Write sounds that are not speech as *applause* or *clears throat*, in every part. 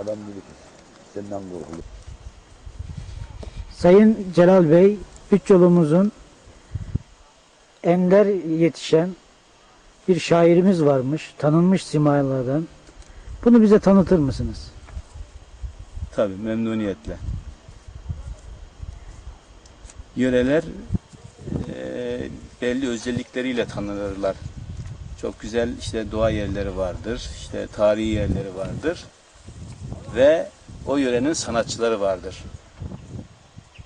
Adam gibi senden korkulu. Sayın Celal Bey, üç yolumuzun ender yetişen bir şairimiz varmış, tanınmış simalardan. Bunu bize tanıtır mısınız? Tabii memnuniyetle. Yöreler eee, belli özellikleriyle tanınırlar. Çok güzel işte doğa yerleri vardır, işte tarihi yerleri vardır ve o yörenin sanatçıları vardır.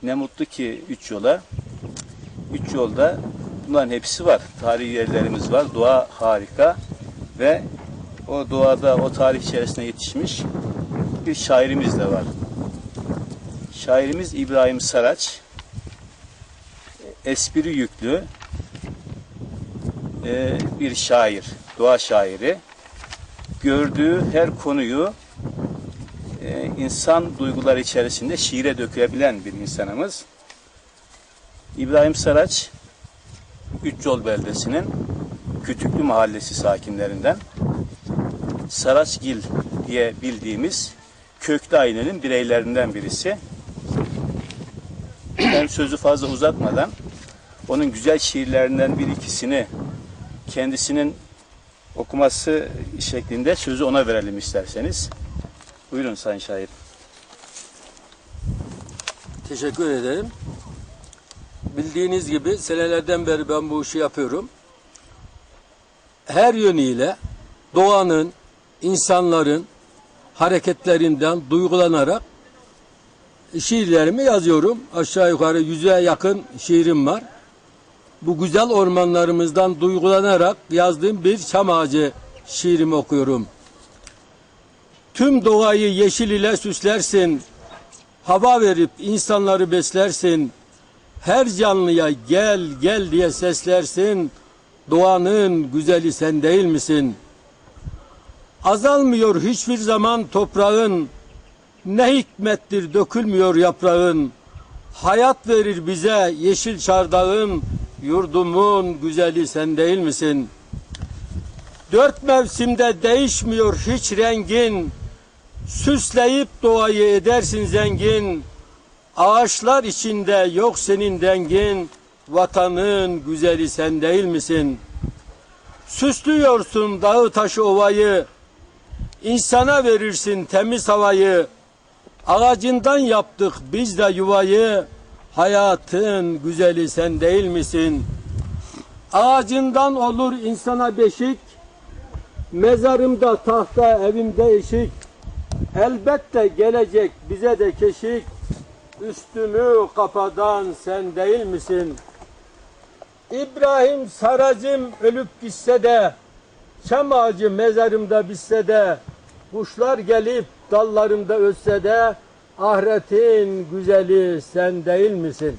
Ne mutlu ki üç yola. Üç yolda bunların hepsi var. Tarihi yerlerimiz var, doğa harika ve o doğada, o tarih içerisinde yetişmiş bir şairimiz de var. Şairimiz İbrahim Saraç. Espri yüklü e, bir şair, doğa şairi. Gördüğü her konuyu e, insan duyguları içerisinde şiire dökebilen bir insanımız. İbrahim Saraç, Üçyol beldesinin Kütüklü mahallesi sakinlerinden. Saraçgil diye bildiğimiz köklü ailenin bireylerinden birisi. Ben sözü fazla uzatmadan onun güzel şiirlerinden bir ikisini kendisinin okuması şeklinde sözü ona verelim isterseniz. Buyurun Sayın Şair. Teşekkür ederim. Bildiğiniz gibi senelerden beri ben bu işi yapıyorum. Her yönüyle doğanın, insanların hareketlerinden duygulanarak şiirlerimi yazıyorum. Aşağı yukarı yüze yakın şiirim var. Bu güzel ormanlarımızdan duygulanarak yazdığım bir çam ağacı şiirimi okuyorum. Tüm doğayı yeşil ile süslersin. Hava verip insanları beslersin. Her canlıya gel gel diye seslersin. Doğanın güzeli sen değil misin? Azalmıyor hiçbir zaman toprağın. Ne hikmettir dökülmüyor yaprağın. Hayat verir bize yeşil çardağın. Yurdumun güzeli sen değil misin? Dört mevsimde değişmiyor hiç rengin. Süsleyip doğayı edersin zengin. Ağaçlar içinde yok senin dengin. Vatanın güzeli sen değil misin? Süslüyorsun dağı taşı ovayı. İnsana verirsin temiz havayı. Ağacından yaptık biz de yuvayı. Hayatın güzeli sen değil misin? Ağacından olur insana beşik. Mezarımda tahta evimde eşik. Elbette gelecek bize de keşik. Üstümü kapadan sen değil misin? İbrahim Saracım ölüp gitse de, çam ağacı mezarımda bitse de, kuşlar gelip dallarımda ötse de, ahiretin güzeli sen değil misin?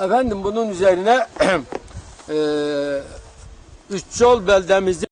Efendim bunun üzerine *clears throat* eee Üç yol beldemizi